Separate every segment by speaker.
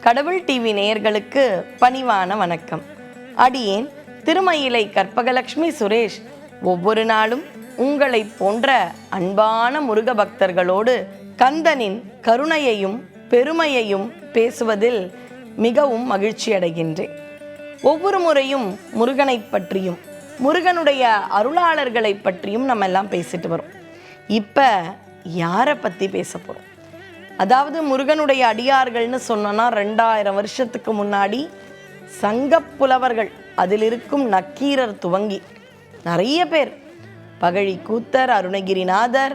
Speaker 1: கடவுள் டிவி நேயர்களுக்கு பணிவான வணக்கம். அடியேன் திருமயிலை கற்பகலட்சுமி சுரேஷ். ஒவ்வொரு நாளும் உங்களைப் போன்ற அன்பான முருக பக்தர்களோடு கந்தனின் கருணையையும் பெருமையையும் பேசுவதில் மிகவும் மகிழ்ச்சி அடைகின்றேன். ஒவ்வொரு முறையும் முருகனை பற்றியும் முருகனுடைய அருளாளர்களை பற்றியும் நம்ம எல்லாம் பேசிட்டு வரோம். இப்போ யாரை பற்றி பேச போகிறோம் அதாவது முருகனுடைய அடியார்கள்னு சொன்னோன்னா ரெண்டாயிரம் வருஷத்துக்கு முன்னாடி சங்கப்புலவர்கள் அதில் இருக்கும் நக்கீரர் துவங்கி நிறைய பேர் பகழி கூத்தர் அருணகிரிநாதர்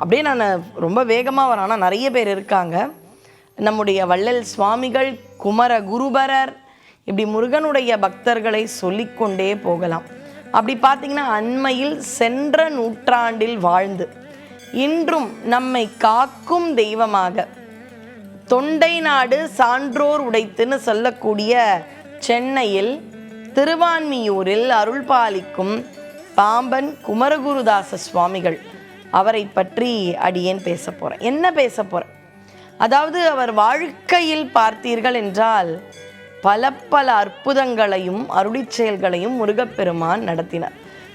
Speaker 1: அப்படியே நான் ரொம்ப வேகமாக வரேன் ஆனால் நிறைய பேர் இருக்காங்க. நம்முடைய வள்ளல் சுவாமிகள் குமர குருபரர் இப்படி முருகனுடைய பக்தர்களை சொல்லிக்கொண்டே போகலாம். அப்படி பார்த்தீங்கன்னா அண்மையில் சென்ற நூற்றாண்டில் வாழ்ந்து இன்றும் நம்மை காக்கும் தெய்வமாக தொண்டை நாடு சான்றோர் உடைத்துன்னு சொல்லக்கூடிய சென்னையில் திருவான்மியூரில் அருள் பாலிக்கும் பாம்பன் குமரகுருதாச சுவாமிகள் அவரை பற்றி அடியேன் பேச போகிறேன் என்ன பேச போகிறேன் அதாவது அவர் வாழ்க்கையில் பார்த்தீர்கள் என்றால் பல பல அற்புதங்களையும் அருளி செயல்களையும் முருகப்பெருமான் நடத்தினார்.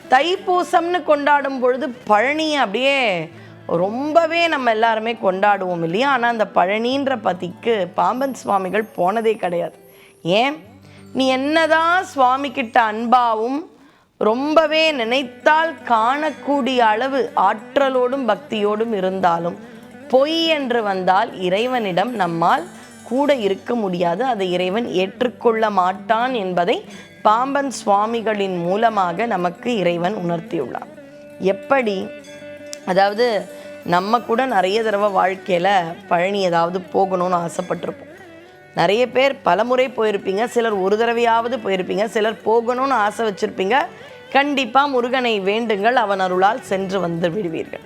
Speaker 1: தைப்பூசம்னு கொண்டாடும் பொழுது பழனியை அப்படியே ரொம்பவே நம்ம எல்லாருமே கொண்டாடுவோம் இல்லையா? ஆனால் அந்த பழனின்ற பதிக்கு பாம்பன் சுவாமிகள் போனதே கிடையாது. ஏன்? நீ என்னதான் சுவாமி கிட்ட அன்பாவும் ரொம்பவே நினைத்தால் காணக்கூடிய அளவு ஆற்றலோடும் பக்தியோடும் இருந்தாலும் பொய் என்று வந்தால் இறைவனிடம் நம்மால் கூட இருக்க முடியாது. அதை இறைவன் ஏற்றுக்கொள்ள மாட்டான் என்பதை பாம்பன் சுவாமிகளின் மூலமாக நமக்கு இறைவன் உணர்த்தியுள்ளார் எப்படி? அதாவது நம்ம கூட நிறைய தடவை வாழ்க்கையில் பழனி ஏதாவது போகணும்னு ஆசைப்பட்டிருப்போம். நிறைய பேர் பலமுறை போயிருப்பீங்க. சிலர் ஒரு தடவையாவது போயிருப்பீங்க. சிலர் போகணும்னு ஆசை வச்சுருப்பீங்க. கண்டிப்பாக முருகனை வேண்டுங்கள். அவன் அருளால் சென்று வந்து விடுவீர்கள்.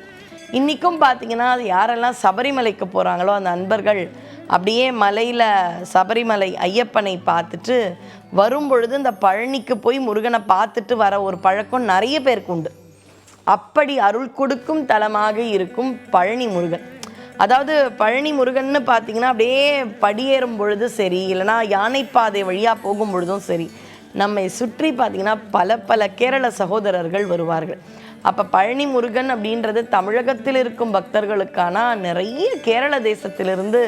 Speaker 1: இன்றைக்கும் பார்த்தீங்கன்னா அது யாரெல்லாம் சபரிமலைக்கு போகிறாங்களோ அந்த அன்பர்கள் அப்படியே மலையில் சபரிமலை ஐயப்பனை பார்த்துட்டு வரும் பொழுது இந்த பழனிக்கு போய் முருகனை பார்த்துட்டு வர ஒரு பழக்கம் நிறைய பேருக்கு உண்டு. அப்படி அருள் கொடுக்கும் தலமாக இருக்கும் பழனி முருகன். அதாவது பழனி முருகன்னு பார்த்தீங்கன்னா அப்படியே படியேறும் பொழுது சரி இல்லைனா யானைப்பாதை வழியாக போகும் பொழுதும் சரி நம்மை சுற்றி பார்த்தீங்கன்னா பல பல கேரள சகோதரர்கள் வருவார்கள். அப்போ பழனி முருகன் அப்படின்றது தமிழகத்தில் இருக்கும் பக்தர்களுக்கான நிறைய கேரள தேசத்திலிருந்து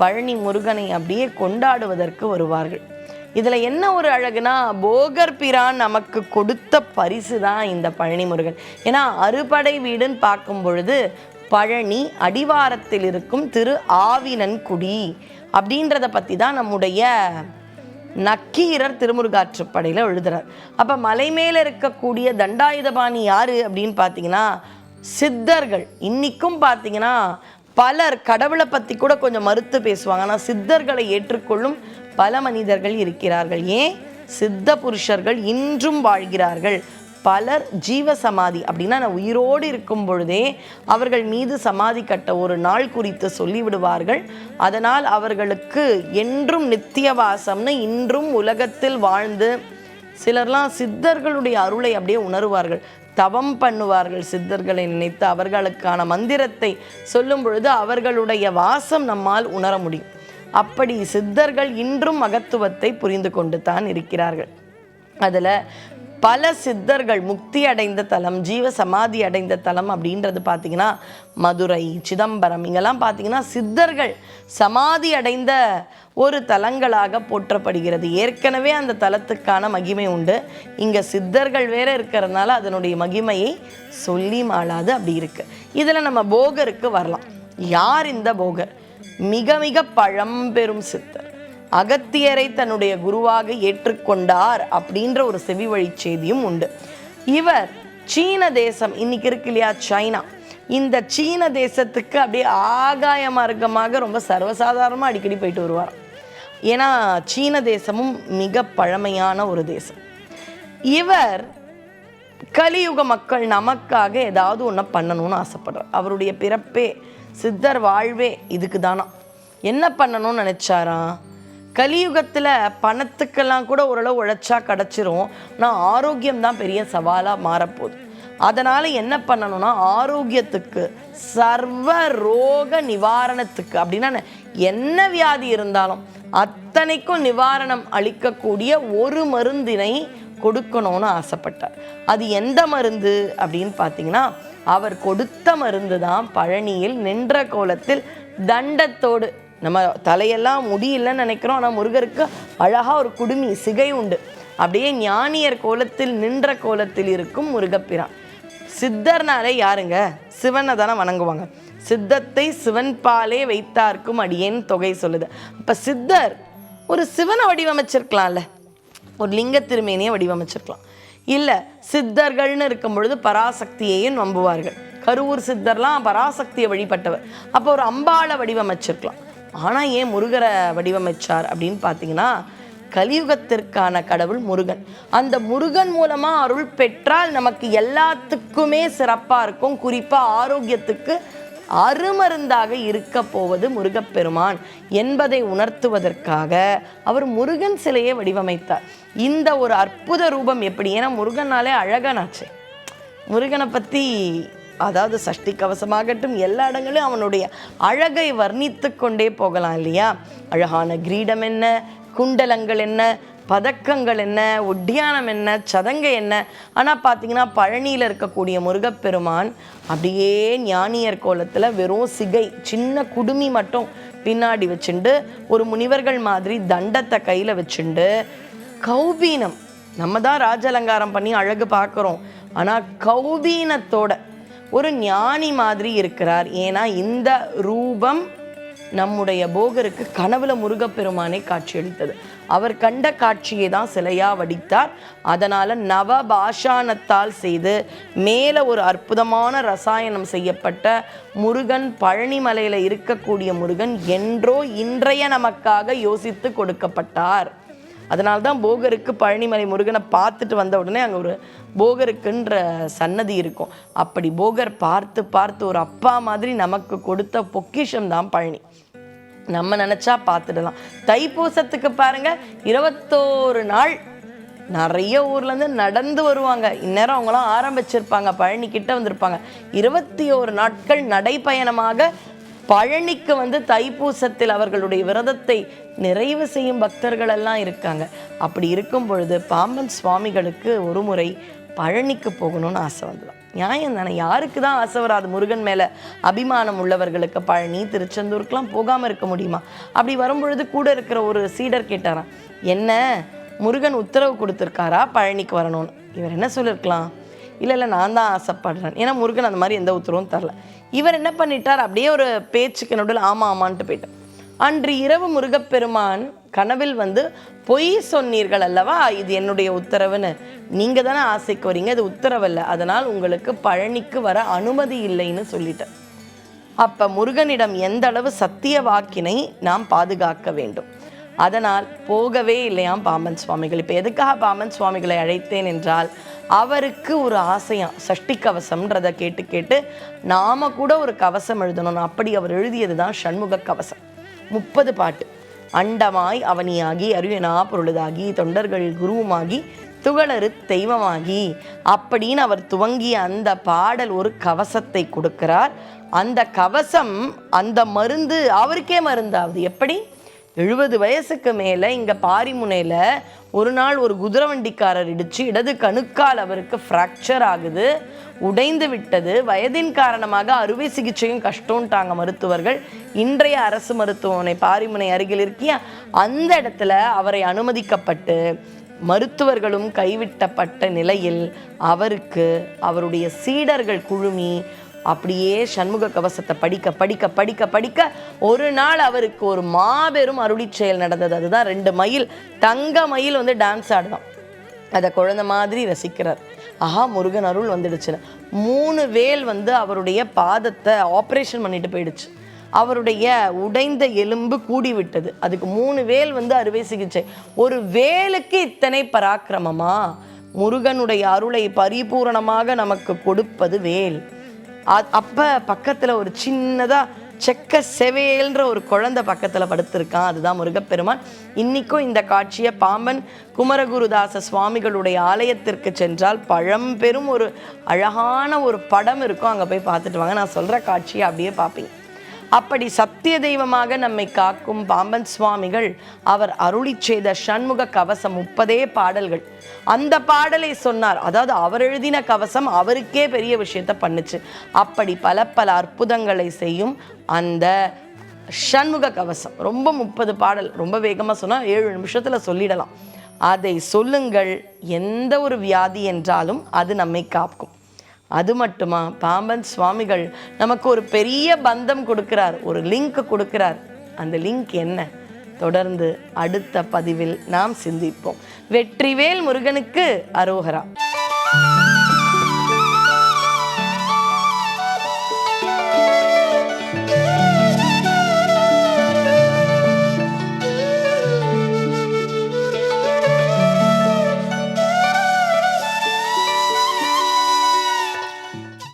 Speaker 1: பழனி முருகனை அப்படியே கொண்டாடுவதற்கு வருவார்கள். இதில் என்ன ஒரு அழகுனா போகர் பிரான் நமக்கு கொடுத்த பரிசு தான் இந்த பழனி முருகன். ஏன்னா அறுபடை வீடுன்னு பார்க்கும் பொழுது பழனி அடிவாரத்தில் இருக்கும் திரு ஆவினன்குடி அப்படின்றத பற்றி தான் நம்முடைய நக்கீரர் திருமுருகாற்றுப்படையில் எழுதுறார். அப்போ மலை மேலே இருக்கக்கூடிய தண்டாயுதபாணி யாரு அப்படின்னு பார்த்தீங்கன்னா சித்தர்கள். இன்னிக்கும் பார்த்தீங்கன்னா பலர் கடவுளை பற்றி கூட கொஞ்சம் மறுத்து பேசுவாங்க. ஆனால் சித்தர்களை ஏற்றுக்கொள்ளும் பல மனிதர்கள் இருக்கிறார்கள். ஏன்? சித்த புருஷர்கள் இன்றும் வாழ்கிறார்கள். பலர் ஜீவ சமாதி அப்படின்னா நான் உயிரோடு இருக்கும் பொழுதே அவர்கள் மீது சமாதி கட்ட ஒரு நாள் குறித்து சொல்லிவிடுவார்கள். அதனால் அவர்களுக்கு என்றும் நித்தியவாசம்னு இன்றும் உலகத்தில் வாழ்ந்து சிலர்லாம் சித்தர்களுடைய அருளை அப்படியே உணருவார்கள். தவம் பண்ணுவார்கள் சித்தர்களை நினைத்து அவர்களுக்கான மந்திரத்தை சொல்லும் பொழுது அவர்களுடைய வாசம் நம்மால் உணர முடியும். அப்படி சித்தர்கள் இன்றும் மகத்துவத்தை புரிந்து கொண்டு தான் இருக்கிறார்கள். அதில் பல சித்தர்கள் முக்தி அடைந்த தலம் ஜீவ சமாதி அடைந்த தலம் அப்படின்றது பார்த்தீங்கன்னா மதுரை சிதம்பரம் இங்கெல்லாம் பார்த்தீங்கன்னா சித்தர்கள் சமாதி அடைந்த ஒரு தலங்களாக போற்றப்படுகிறது. ஏற்கனவே அந்த தலத்துக்கான மகிமை உண்டு. இங்கே சித்தர்கள் வேற இருக்கிறதுனால அதனுடைய மகிமையை சொல்லி மாளாது அப்படி இருக்கு. இதில் நம்ம போகருக்கு வரலாம். யார் இந்த போகர்? மிக மிக பழம்பெரும் சித்தர். அகத்தியரை தன்னுடைய குருவாக ஏற்றுக்கொண்டார் அப்படின்ற ஒரு செவி வழி செய்தியும் உண்டு. இவர் சீன தேசம் இன்னைக்கு இருக்கு இல்லையா சைனா. இந்த சீன தேசத்துக்கு அப்படியே ஆகாய மார்க்கமாக ரொம்ப சர்வசாதாரணமாக அடிக்கடி போயிட்டு வருவார். ஏன்னா சீன தேசமும் மிக பழமையான ஒரு தேசம். இவர் கலியுக மக்கள் நமக்காக ஏதாவது ஒன்று பண்ணணும்னு ஆசைப்படுறார். அவருடைய பிறப்பே சித்தர் வாழ்வே இதுக்கு தானா என்ன பண்ணணும்னு நினச்சாராம் கலியுகத்தில் பணத்துக்கெல்லாம் கூட ஓரளவு உழைச்சா கிடச்சிரும். நான் ஆரோக்கியம் தான் பெரிய சவாலாக மாறப்போகுது. அதனால் என்ன பண்ணணும்னா ஆரோக்கியத்துக்கு சர்வ ரோக நிவாரணத்துக்கு அப்படின்னா என்ன? வியாதி இருந்தாலும் அத்தனைக்கும் நிவாரணம் அளிக்கக்கூடிய ஒரு மருந்தினை கொடுக்கணும்னு ஆசைப்பட்டார். அது எந்த மருந்து அப்படின்னு பார்த்தீங்கன்னா அவர் கொடுத்த மருந்து தான் பழனியில் நின்ற கோலத்தில் தண்டத்தோடு நம்ம தலையெல்லாம் முடியலன்னு நினைக்கிறோம். ஆனால் முருகருக்கு அழகாக ஒரு குடுமி சிகை உண்டு. அப்படியே ஞானியர் கோலத்தில் நின்ற கோலத்தில் இருக்கும் முருகப்பிரான். சித்தர்னாலே யாருங்க? சிவனை தானே வணங்குவாங்க. சித்தத்தை சிவன் பாலே வைத்தார்க்கும் அடியேன் தொகை சொல்லுது. அப்போ சித்தர் ஒரு சிவனை வடிவமைச்சிருக்கலாம்ல. ஒரு லிங்க திருமேனியை வடிவமைச்சிருக்கலாம். இல்லை சித்தர்கள்னு இருக்கும் பொழுது பராசக்தியையும் நம்புவார்கள். கருவூர் சித்தர்லாம் பராசக்தியை வழிபட்டவர். அப்போ ஒரு அம்பாளை வடிவமைச்சிருக்கலாம். ஆனால் ஏன் முருகரை வடிவமைச்சார் அப்படின்னு பார்த்தீங்கன்னா கலியுகத்திற்கான கடவுள் முருகன். அந்த முருகன் மூலமாக அருள் பெற்றால் நமக்கு எல்லாத்துக்குமே சிறப்பாக இருக்கும். குறிப்பாக ஆரோக்கியத்துக்கு அருமருந்தாக இருக்க போவது முருகப்பெருமான் என்பதை உணர்த்துவதற்காக அவர் முருகன் சிலையை வடிவமைத்தார். இந்த ஒரு அற்புத ரூபம் எப்படி? ஏன்னா முருகனாலே அழகனாச்சு. முருகனை பற்றி அதாவது சஷ்டி கவசமாகட்டும் எல்லா இடங்களையும் அவனுடைய அழகை வர்ணித்து கொண்டே போகலாம் இல்லையா? அழகான கிரீடம் என்ன? குண்டலங்கள் என்ன? பதக்கங்கள் என்ன? ஒட்டியானம் என்ன? சதங்கை என்ன? ஆனால் பார்த்தீங்கன்னா பழனியில் இருக்கக்கூடிய முருகப்பெருமான் அப்படியே ஞானியர் கோலத்தில் வெறும் சிகை சின்ன குடுமி மட்டும் பின்னாடி வச்சுண்டு ஒரு முனிவர்கள் மாதிரி தண்டத்தை கையில் வச்சுண்டு கௌபீனம் நம்ம தான் ராஜ பண்ணி அழகு பார்க்குறோம் ஆனால் கௌபீனத்தோட ஒரு ஞானி மாதிரி இருக்கிறார். ஏன்னா இந்த ரூபம் நம்முடைய போகருக்கு கனவுல முருகப்பெருமானை காட்சியளித்தது. அவர் கண்ட காட்சியை தான் சிலையா வடித்தார். அதனால நவ பாஷானத்தால் செய்து மேலே ஒரு அற்புதமான ரசாயனம் செய்யப்பட்ட முருகன் பழனிமலையில இருக்கக்கூடிய முருகன் என்றோ இன்றைய நமக்காக யோசித்து கொடுக்கப்பட்டார். அதனால தான் போகருக்கு பழனிமலை முருகனை பார்த்துட்டு வந்த உடனே அங்கே ஒரு போகருக்குன்ற சன்னதி இருக்கும். அப்படி போகர் பார்த்து பார்த்து ஒரு அப்பா மாதிரி நமக்கு கொடுத்த பொக்கிஷம் தான் பழனி. நம்ம நினச்சா பார்த்துடலாம். தைப்பூசத்துக்கு பாருங்க இருபத்தோரு நாள் நிறைய ஊர்லேருந்து நடந்து வருவாங்க. இந்நேரம் அவங்களாம் ஆரம்பிச்சிருப்பாங்க பழனி கிட்ட வந்திருப்பாங்க. இருபத்தி ஓரு நாட்கள் நடைப்பயணமாக பழனிக்கு வந்து தைப்பூசத்தில் அவர்களுடைய விரதத்தை நிறைவு செய்யும் பக்தர்கள் எல்லாம் இருக்காங்க. அப்படி இருக்கும் பொழுது பாம்பன் சுவாமிகளுக்கு ஒரு முறை பழனிக்கு போகணும்னு ஆசை வந்துடும். நியாயம் தானே? யாருக்கு தான் ஆசை வராது? முருகன் மேலே அபிமானம் உள்ளவர்களுக்கு பழனி திருச்செந்தூருக்கெலாம் போகாமல் இருக்க முடியுமா? அப்படி வரும்பொழுது கூட இருக்கிற ஒரு சீடர் கேட்டாராம் என்ன? முருகன் உத்தரவு கொடுத்துருக்காரா? பழனிக்கு வரணும்னு. இவர் என்ன சொல்லியிருக்கலாம் இல்லை இல்லை நான் தான் ஆசைப்படுறேன். ஏன்னா முருகன் அந்த மாதிரி எந்த உத்தரவும் தரல. இவர் என்ன பண்ணிட்டார்? அப்படியே ஒரு பேச்சுக்கு நடுவில் ஆமாம் ஆமான்ட்டு போயிட்டார். அன்று இரவு முருகப்பெருமான் கனவில் வந்து பொய் சொன்னீர்கள் அல்லவா? இது என்னுடைய உத்தரவுன்னு. நீங்கள் தானே ஆசைக்கு வரீங்க? இது உத்தரவல்ல. அதனால் உங்களுக்கு பழனிக்கு வர அனுமதி இல்லைன்னு சொல்லிட்டேன் அப்ப முருகனிடம் எந்த அளவு சத்திய வாக்கினை நாம் பாதுகாக்க வேண்டும்? அதனால் போகவே இல்லையாம் பாம்பன் சுவாமிகள். இப்போ எதுக்காக பாம்பன் சுவாமிகளை அழைத்தேன் என்றால் அவருக்கு ஒரு ஆசையாம் சஷ்டி கவசம்ன்றதை கேட்டு கேட்டு நாம கூட ஒரு கவசம் எழுதணும். அப்படி அவர் எழுதியது தான் சண்முக கவசம். முப்பது பாட்டு. அண்டமாய் அவனியாகி அரியனா பொருளுதாகி தொண்டர்கள் குருவுமாகி துகளரு தெய்வமாகி. அப்படின்னு அவர் துவங்கிய அந்த பாடல் ஒரு கவசத்தை கொடுக்கிறார். அந்த கவசம் அந்த மருந்து அவருக்கே மருந்தாவது எப்படி? எழுபது வயசுக்கு மேலே இங்கே பாரிமுனையில் ஒரு நாள் ஒரு குதிரை வண்டிக்காரர் இடித்து இடது கணுக்கால் அவருக்கு ஃப்ராக்சர் ஆகுது உடைந்து விட்டது. வயதின் காரணமாக அறுவை சிகிச்சையும் கஷ்டம்ட்டாங்க மருத்துவர்கள். இன்றைய அரசு மருத்துவமனை பாரிமுனை அருகில் இருக்கிய? அந்த இடத்துல அவரை அனுமதிக்கப்பட்டு மருத்துவர்களும் கைவிட்டப்பட்ட நிலையில் அவருக்கு அவருடைய சீடர்கள் குழுமி அப்படியே சண்முக கவசத்தை படிக்க படிக்க படிக்க படிக்க ஒரு நாள் அவருக்கு ஒரு மாபெரும் அருளிச் செயல் நடந்தது. அதுதான் ரெண்டு மயில். தங்க மயில் வந்து டான்ஸ் ஆடுதான். அதை குழந்தை மாதிரி ரசிக்கிறார். ஆஹா முருகன் அருள் வந்துடுச்சுன்னு. மூணு வேல் வந்து அவருடைய பாதத்தை ஆப்ரேஷன் பண்ணிட்டு போயிடுச்சு. அவருடைய உடைந்த எலும்பு கூடி விட்டது அதுக்கு மூணு வேல் வந்து அறுவை சிகிச்சை. ஒரு வேலுக்கு இத்தனை பராக்கிரமமா? முருகனுடைய அருளை பரிபூரணமாக நமக்கு கொடுப்பது வேல். அப்போ பக்கத்தில் ஒரு சின்னதாக செக்க செவேல்ன்ற ஒரு குழந்தை பக்கத்தில் படுத்திருக்கான். அதுதான் முருகப்பெருமான். இன்னைக்கும் இந்த காட்சியை பாம்பன் குமரகுருதாச சுவாமிகளுடைய ஆலயத்திற்கு சென்றால் பழம்பெரும் ஒரு அழகான ஒரு படம் இருக்கும். அங்கே போய் பார்த்துட்டு வாங்க. நான் சொல்கிற காட்சியை அப்படியே பார்ப்பீங்க. அப்படி சத்திய தெய்வமாக நம்மை காக்கும் பாம்பன் சுவாமிகள் அவர் அருளி செய்த சண்முக கவசம் முப்பதே பாடல்கள். அந்த பாடலை சொன்னார். அதாவது அவர் எழுதின கவசம் அவருக்கே பெரிய விஷயத்த பண்ணுச்சு. அப்படி பல பல அற்புதங்களை செய்யும் அந்த சண்முக கவசம். ரொம்ப முப்பது பாடல். ரொம்ப வேகமாக சொன்னால் ஏழு நிமிஷத்தில் சொல்லிடலாம். அதை சொல்லுங்கள். எந்த ஒரு வியாதி என்றாலும் அது நம்மை காக்கும். அது மட்டுமா? பாம்பன் சுவாமிகள் நமக்கு ஒரு பெரிய பந்தம் கொடுக்கிறார் ஒரு லிங்க் கொடுக்கிறார். அந்த லிங்க் என்ன? தொடர்ந்து அடுத்த பதிவில் நாம் சிந்திப்போம். வெற்றிவேல் முருகனுக்கு அரோகரா.